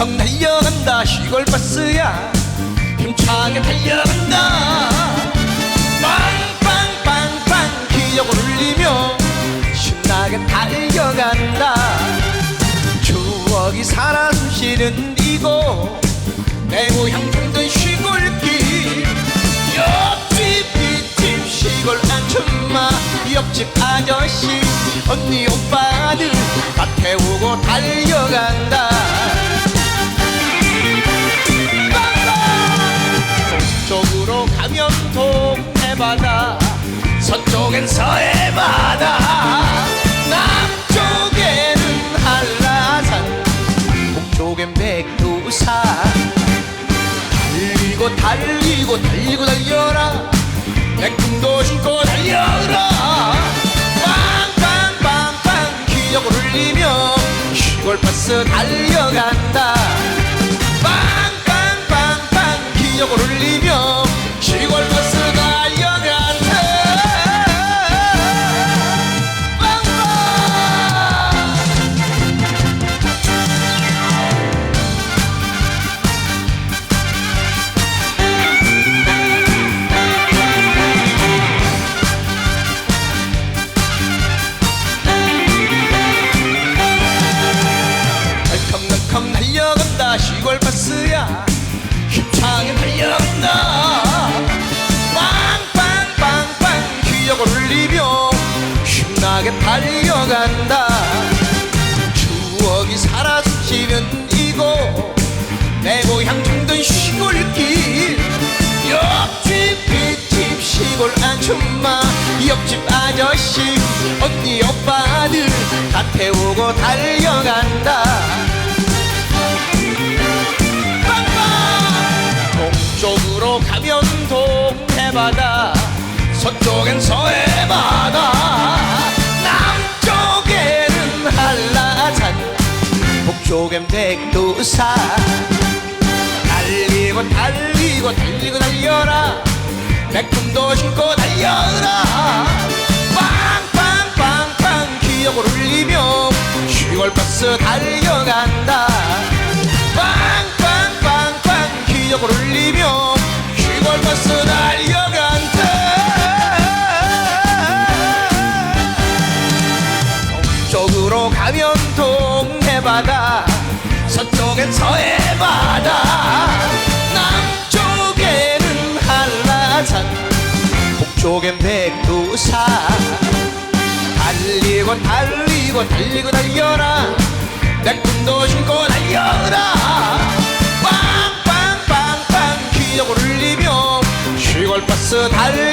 덜컥 달려간다. 시골버스야. 힘차게 달려간다. 빵빵빵빵 기억을 울리며 신나게 달려간다. 추억이 살아 숨쉬는 이곳. 내 고향 풍든 시골길. 옆집 뒷집 시골 안춘마 옆집 아저씨 언니 오빠들 다 태우고 달려간다. 가면 동해바다. 서쪽엔 서해바다. 남쪽에는 한라산. 북쪽엔 백두산. 달리고 달리고 달리고 달려라. 내 꿈도 신고 달려라. 빵빵빵빵 기억을 울리며 시골 버스 달려간다 달려간다 시골 버스야. 힘차게 달려간다. 빵빵빵빵 기억을 울리며 신나게 달려간다. 추억이 숨쉬는 이곳 내 고향 정든 시골길. 옆집 뒷집 시골 아줌마 옆집 아저씨 언니 오빠들 다 태우고 달려간 바다 서쪽엔 서해 바다 남쪽에는 한라산 북쪽엔 백두산. 달리고 달리고 달리고 달려라. 내 꿈도 신고 달려라. 빵빵빵빵 기억을 울리며 시골버스 달려간다 동쪽으로 가면 동해바다 서쪽엔 서해바다. 남쪽에는 한라산 북쪽엔 백두산. 달리고 달리고 달리고 달려라. 내 꿈도 신고 달려라. 빵빵빵빵 기억을 울리며 시골버스 달려